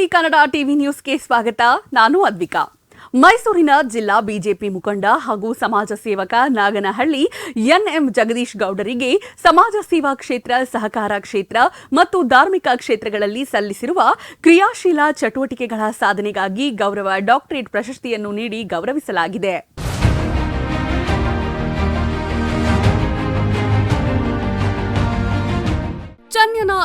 ಸುಮಂಗಲಿ Kannada TV ನ್ಯೂಸ್ಗೆ ಸ್ವಾಗತ. ನಾನು ಅದ್ವಿಕಾ. ಮೈಸೂರಿನ ಜಿಲ್ಲಾ ಬಿಜೆಪಿ ಮುಖಂಡ ಹಾಗೂ ಸಮಾಜ ಸೇವಕ ನಾಗನಹಳ್ಳಿ ಎನ್ಎಂ ಜಗದೀಶ್ ಗೌಡರಿಗೆ ಸಮಾಜ ಸೇವಾ ಕ್ಷೇತ್ರ, ಸಹಕಾರ ಕ್ಷೇತ್ರ ಮತ್ತು ಧಾರ್ಮಿಕ ಕ್ಷೇತ್ರಗಳಲ್ಲಿ ಸಲ್ಲಿಸಿರುವ ಕ್ರಿಯಾಶೀಲ ಚಟುವಟಿಕೆಗಳ ಸಾಧನೆಗಾಗಿ ಗೌರವ ಡಾಕ್ಟರೇಟ್ ಪ್ರಶಸ್ತಿಯನ್ನು ನೀಡಿ ಗೌರವಿಸಲಾಗಿದೆ.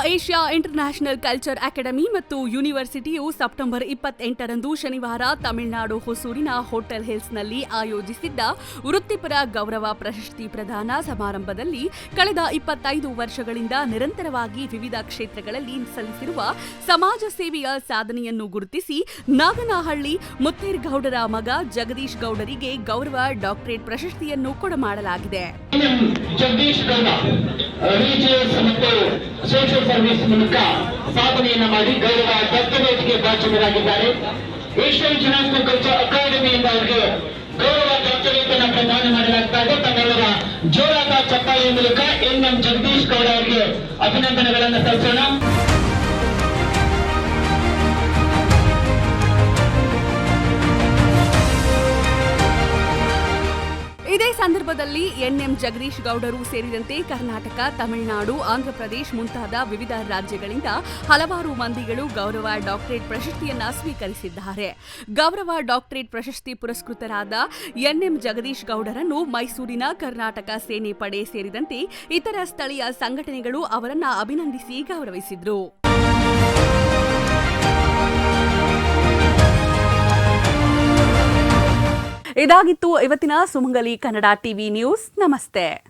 ಏಷ್ಯಾ ಇಂಟರ್ನ್ಯಾಷನಲ್ ಕಲ್ಚರ್ ಅಕಾಡೆಮಿ ಮತ್ತು ಯೂನಿವರ್ಸಿಟಿಯು ಸೆಪ್ಟೆಂಬರ್ ಇಪ್ಪತ್ತೆಂಟರಂದು ಶನಿವಾರ ತಮಿಳುನಾಡು ಹೊಸೂರಿನ ಹೋಟೆಲ್ ಹಿಲ್ಸ್ನಲ್ಲಿ ಆಯೋಜಿಸಿದ್ದ ವೃತ್ತಿಪರ ಗೌರವ ಪ್ರಶಸ್ತಿ ಪ್ರದಾನ ಸಮಾರಂಭದಲ್ಲಿ ಕಳೆದ ಇಪ್ಪತ್ತೈದು ವರ್ಷಗಳಿಂದ ನಿರಂತರವಾಗಿ ವಿವಿಧ ಕ್ಷೇತ್ರಗಳಲ್ಲಿ ಸಲ್ಲಿಸಿರುವ ಸಮಾಜ ಸೇವೆಯ ಸಾಧನೆಯನ್ನು ಗುರುತಿಸಿ ನಾಗನಹಳ್ಳಿ ಮುತ್ತೇರ್ಗೌಡರ ಮಗ ಜಗದೀಶ್ ಗೌಡರಿಗೆ ಗೌರವ ಡಾಕ್ಟರೇಟ್ ಪ್ರಶಸ್ತಿಯನ್ನು ಕೊಡಮಾಡಲಾಗಿದೆ ಸರ್ವಿಸ್ ಮೂಲಕ ಸಾಧನೆಯನ್ನ ಮಾಡಿ ಗೌರವ ದತ್ತವೇದಿಕೆ ಭಾಷಣರಾಗಿದ್ದಾರೆ ಏಷ್ಯನ್ ಇಂಟರ್ನ್ಯಾಷನಲ್ ಕಲ್ಚರ್ ಅಕಾಡೆಮಿಯಿಂದ ಅವರಿಗೆ ಗೌರವ ದತ್ತವೇತನ ಪ್ರದಾನ ಮಾಡಲಾಗ್ತಾ ಇದೆ. ತಮ್ಮೆಲ್ಲರ ಜೋರಾದ ಚಪ್ಪಾಳೆಯ ಮೂಲಕ ಎನ್ ಎಂ ಜಗದೀಶ್ ಗೌಡ ಅವರಿಗೆ ಅಭಿನಂದನೆಗಳನ್ನು ಸಲ್ಲಿಸೋಣ. ಇದೇ ಸಂದರ್ಭದಲ್ಲಿ ಎನ್ಎಂ ಜಗದೀಶ್ ಗೌಡರು ಸೇರಿದಂತೆ ಕರ್ನಾಟಕ, ತಮಿಳುನಾಡು, ಆಂಧ್ರಪ್ರದೇಶ್ ಮುಂತಾದ ವಿವಿಧ ರಾಜ್ಯಗಳಿಂದ ಹಲವಾರು ಮಂದಿಗಳು ಗೌರವ ಡಾಕ್ಟರೇಟ್ ಪ್ರಶಸ್ತಿಯನ್ನ ಸ್ವೀಕರಿಸಿದ್ದಾರೆ. ಗೌರವ ಡಾಕ್ಟರೇಟ್ ಪ್ರಶಸ್ತಿ ಪುರಸ್ಕೃತರಾದ ಎನ್ಎಂ ಜಗದೀಶ್ ಗೌಡರನ್ನು ಮೈಸೂರಿನ ಕರ್ನಾಟಕ ಸೇನೆ ಪಡೆ ಸೇರಿದಂತೆ ಇತರ ಸ್ಥಳೀಯ ಸಂಘಟನೆಗಳು ಅವರನ್ನ ಅಭಿನಂದಿಸಿ ಗೌರವಿಸಿದ್ರು. ಇದಾಗಿತ್ತು ಇವತ್ತಿನ ಸುಮಂಗಲಿ ಕನ್ನಡ ಟಿವಿ ನ್ಯೂಸ್. ನಮಸ್ತೆ.